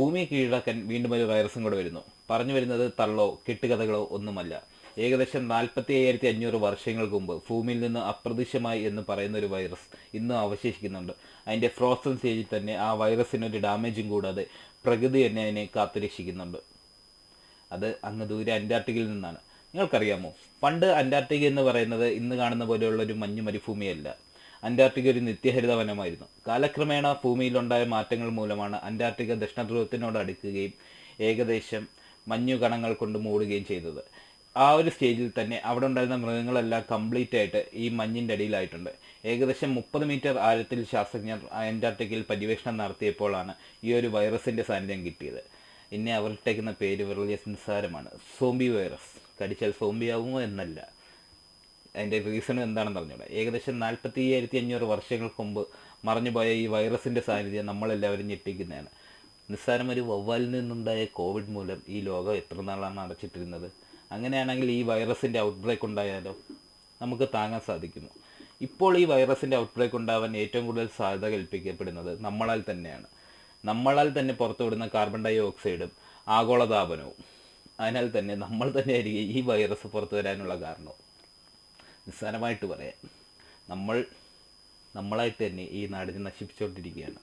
ഭൂമിയെ കീഴടക്കാൻ വീണ്ടും ഒരു വൈറസും കൂടെ വരുന്നു. പറഞ്ഞു വരുന്നത് തള്ളോ കെട്ടുകഥകളോ ഒന്നുമല്ല. ഏകദേശം നാൽപ്പത്തി അയ്യായിരത്തി അഞ്ഞൂറ് വർഷങ്ങൾക്ക് മുമ്പ് ഭൂമിയിൽ നിന്ന് അപ്രത്യക്ഷമായി എന്ന് പറയുന്ന ഒരു വൈറസ് ഇന്നും അവശേഷിക്കുന്നുണ്ട്. അതിന്റെ ഫ്രോസൺ സ്റ്റേജിൽ തന്നെ ആ വൈറസിനൊരു ഡാമേജും കൂടാതെ പ്രകൃതി തന്നെ അതിനെ കാത്തുരക്ഷിക്കുന്നുണ്ട്. അത് അങ്ങ് ദൂരെ അന്റാർട്ടിക്കയിൽ നിന്നാണ്. നിങ്ങൾക്കറിയാമോ? പണ്ട് അന്റാർട്ടിക്ക എന്ന് പറയുന്നത് ഇന്ന് കാണുന്ന പോലെയുള്ള ഒരു മഞ്ഞു മരുഭൂമിയല്ല അന്റാർട്ടിക്ക ഒരു നിത്യഹരിത വനമായിരുന്നു കാലക്രമേണ ഭൂമിയിലുണ്ടായ മാറ്റങ്ങൾ മൂലമാണ് അന്റാർട്ടിക്ക ദക്ഷിണധ്രുവത്തിനോട് അടുക്കുകയും ഏകദേശം മഞ്ഞു കണങ്ങൾ കൊണ്ട് മൂടുകയും ചെയ്തത്. ആ ഒരു സ്റ്റേജിൽ തന്നെ അവിടെ ഉണ്ടായിരുന്ന മൃഗങ്ങളെല്ലാം കംപ്ലീറ്റ് ആയിട്ട് ഈ മഞ്ഞിന്റെ അടിയിലായിട്ടുണ്ട്. ഏകദേശം മുപ്പത് മീറ്റർ ആഴത്തിൽ ശാസ്ത്രജ്ഞർ അന്റാർട്ടിക്കയിൽ പര്യവേഷണം നടത്തിയപ്പോഴാണ് ഈ ഒരു വൈറസിന്റെ സാന്നിധ്യം കിട്ടിയത്. ഇന്നെ അവർ ഇട്ടേക്കുന്ന പേര് വളരെ സംസാരമാണ്. Zombie virus. കടിച്ചാൽ സോംബിയാവുമോ എന്നല്ല. അതിന്റെ റീസൺ എന്താണെന്ന് അറിഞ്ഞൂടാ. ഏകദേശം നാൽപ്പത്തി അയ്യായിരത്തി അഞ്ഞൂറ് വർഷങ്ങൾക്ക് മുമ്പ് മറഞ്ഞുപോയ ഈ വൈറസിന്റെ സാന്നിധ്യം നമ്മളെല്ലാവരും ഞെട്ടിക്കുന്നതാണ്. നിസ്സാരം ഒരു വവ്വാലിൽ നിന്നുണ്ടായ കോവിഡ് മൂലം ഈ ലോകം എത്ര നാളാണ് അടച്ചിട്ടിരുന്നത്? അങ്ങനെയാണെങ്കിൽ ഈ വൈറസിന്റെ ഔട്ട് ബ്രേക്ക് ഉണ്ടായാലോ? നമുക്ക് താങ്ങാൻ സാധിക്കുന്നു ഇപ്പോൾ ഈ വൈറസിന്റെ ഔട്ട് ബ്രേക്ക് ഉണ്ടാവാൻ ഏറ്റവും കൂടുതൽ സാധ്യത കൽപ്പിക്കപ്പെടുന്നത് നമ്മളാൽ തന്നെയാണ്. നമ്മളാൽ തന്നെ പുറത്തുവിടുന്ന കാർബൺ ഡൈ ഓക്സൈഡും ആഗോളതാപനവും. അതിനാൽ തന്നെ നമ്മൾ തന്നെയായിരിക്കും ഈ വൈറസ് പുറത്തു വരാനുള്ള കാരണവും നിസ്സാരമായിട്ട് പറയാം നമ്മൾ നമ്മളായിട്ട് തന്നെ ഈ നാടിനെ നശിപ്പിച്ചുകൊണ്ടിരിക്കുകയാണ്.